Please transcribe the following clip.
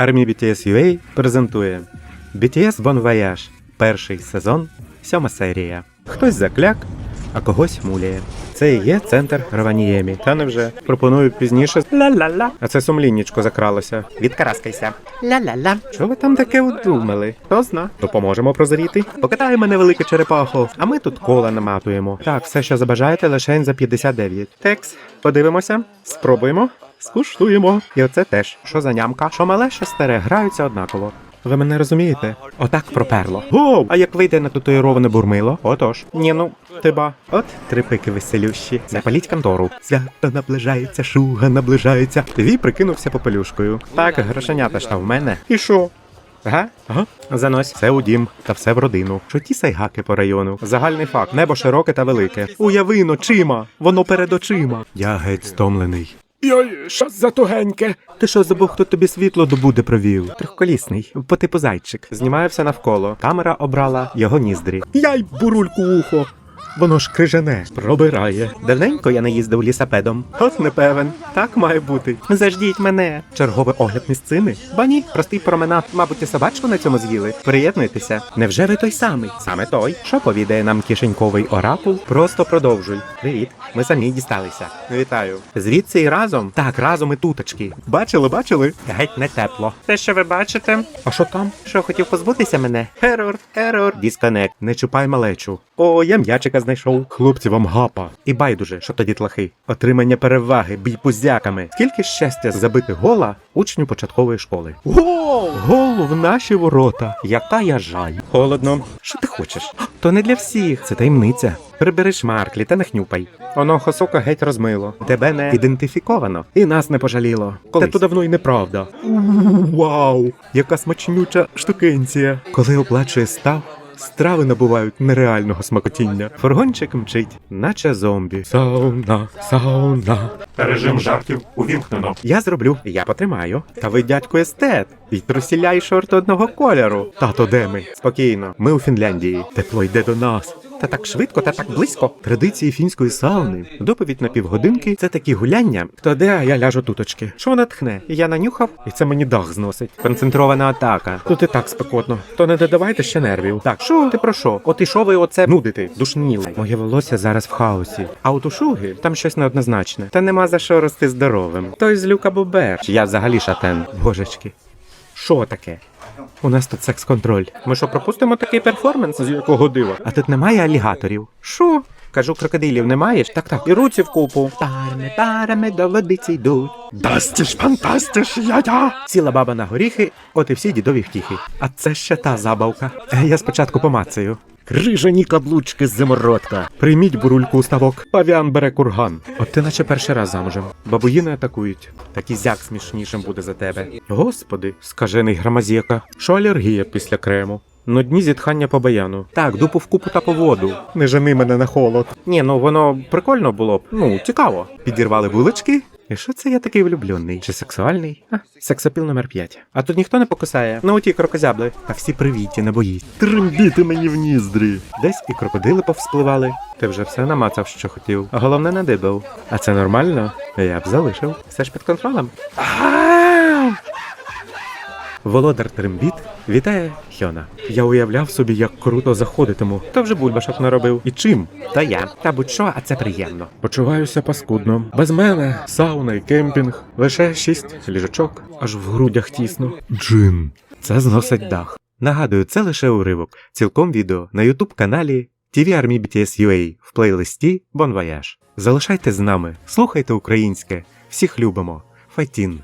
Армія BTS UA презентує BTS Bon Voyage. Перший сезон, сьома серія. Хтось закляк, а когось муляє. Це і є центр Раваніємі. Та невже пропоную пізніше. Ла-ла-ла. А це сумліннічко закралося. Відкараскайся. Ля-ля-ля. Що ви там таке удумали? Хто зна? Допоможемо прозріти. Покатає мене велике черепахо, а ми тут кола наматуємо. Так, все, що забажаєте, лишень за 59. Текс, подивимося, спробуємо, скуштуємо. І оце теж. Що за нямка? Що мале, що старе, граються однаково. Ви мене розумієте? Отак проперло. Гоу! А як вийде на татуїроване бурмило? Отож. Ні, ну, тиба. От три пики веселющі. Запаліть контору. Свято наближається, шуга наближається. Твій прикинувся попелюшкою. Так, грошенята ж та в мене. І що? Ага, ага. Занось все у дім та все в родину. Що ті сайгаки по району. Загальний факт: небо широке та велике. Уяви ночима, воно перед очима. Я геть стомлений. Йой, що за тугеньке? Ти що забув, хто тобі світло до буде провів? Трьохколісний, по типу зайчик. Знімає все навколо. Камера обрала його ніздрі. Яй бурульку ухо. Воно ж крижане, пробирає. Давненько я не їздив лісапедом. От не певен. Так має бути. Заждіть мене. Черговий огляд місцини. Ба ні, простий променад. Мабуть, і собачку на цьому з'їли. Приєднуйтеся. Невже ви той самий? Саме той. Що повідає нам кишеньковий оракул? Просто продовжуй. Привіт, ми самі дісталися. Вітаю. Звідси і разом? Так, разом і туточки. Бачили, бачили? Геть не тепло. Те, що ви бачите? А що там? Що хотів позбутися мене? Ерор, ерор. Дісконект. Не чупай малечу. О, я м'ячика знайшов. Хлопці вам гапа. І байдуже, що тоді тлахи. Отримання переваги, бій пузяками. Скільки щастя забити гола учню початкової школи. Гол! Гол в наші ворота. Яка я жаль. Холодно. Що ти хочеш? То не для всіх, це таємниця. Прибери шмарклі та не хнюпай. Оно хосока геть розмило. Тебе не ідентифіковано. І нас не пожаліло. Коли то давно й неправда. Вау! Яка смачнюча штукенція. Коли оплачує став, страви набувають нереального смакотіння. Фургончик мчить, наче зомбі. Сауна, сауна. Режим жартів увімкнено. Я зроблю, я потримаю. Та ви, дядько, естет. І трусіля й шорти одного кольору. Тато, де ми? Спокійно, ми у Фінляндії. Тепло йде до нас. Та так швидко, та так близько. Традиції фінської сауни. Доповідь на півгодинки це такі гуляння. Хто де, а я ляжу туточки. Що вона тхне? Я нанюхав, і це мені дах зносить. Концентрована атака. Тут і так спекотно. То не додавайте ще нервів. Так, що ти про що? От і що ви оце нудите, душніли. Моє волосся зараз в хаосі. А от у шуги там щось неоднозначне. Та нема за що рости здоровим. Той з люка бобер. Чи я взагалі шатен. Божечки. Що таке? У нас тут секс-контроль. Ми що, пропустимо такий перформанс? З якого дива? А тут немає алігаторів. Шо? Кажу, крокодилів немає? Так, так. І руці в купу. Парами, парами до водиці йдуть. Дастіш, фантастиш, я-я. Ціла баба на горіхи, от і всі дідові втіхи. А це ще та забавка. Е, Я спочатку помацаю. Крижані каблучки з зимородка. Прийміть бурульку у ставок. Павіан бере курган. От ти наче перший раз замужем. Бабуїни атакують. Такий зяк смішнішим буде за тебе. Господи, скажений грамазєка. Що алергія після крему? Ну дні зітхання по баяну. Так, дупу в купу та по воду. Не жени мене на холод. Ні, ну воно прикольно було б. Ну, цікаво. Підірвали булочки. І що це я такий влюблений? Чи сексуальний? А, сексапіл номер 5. А тут ніхто не покусає. Ну оті крокозябли. Та всі привіті, не боїть. Трембіти мені в ніздрі. Десь і крокодили повспливали. Ти вже все намацав, що хотів. А головне не дибав. А це нормально? Я б залишив. Все ж під контролем. Володар Трембіт вітає Хьона. Я уявляв собі, як круто заходитиму. Та вже бульбашок наробив. І чим? Та я. Та будь-що, а це приємно. Почуваюся паскудно. Без мене сауна і кемпінг. Лише шість ліжачок, аж в грудях тісно. Джин. Це зносить дах. Нагадую, це лише уривок. Цілком відео на ютуб каналі TV Army BTS UA в плейлисті Bon Voyage. Залишайте з нами, слухайте українське. Всіх любимо. Файтін.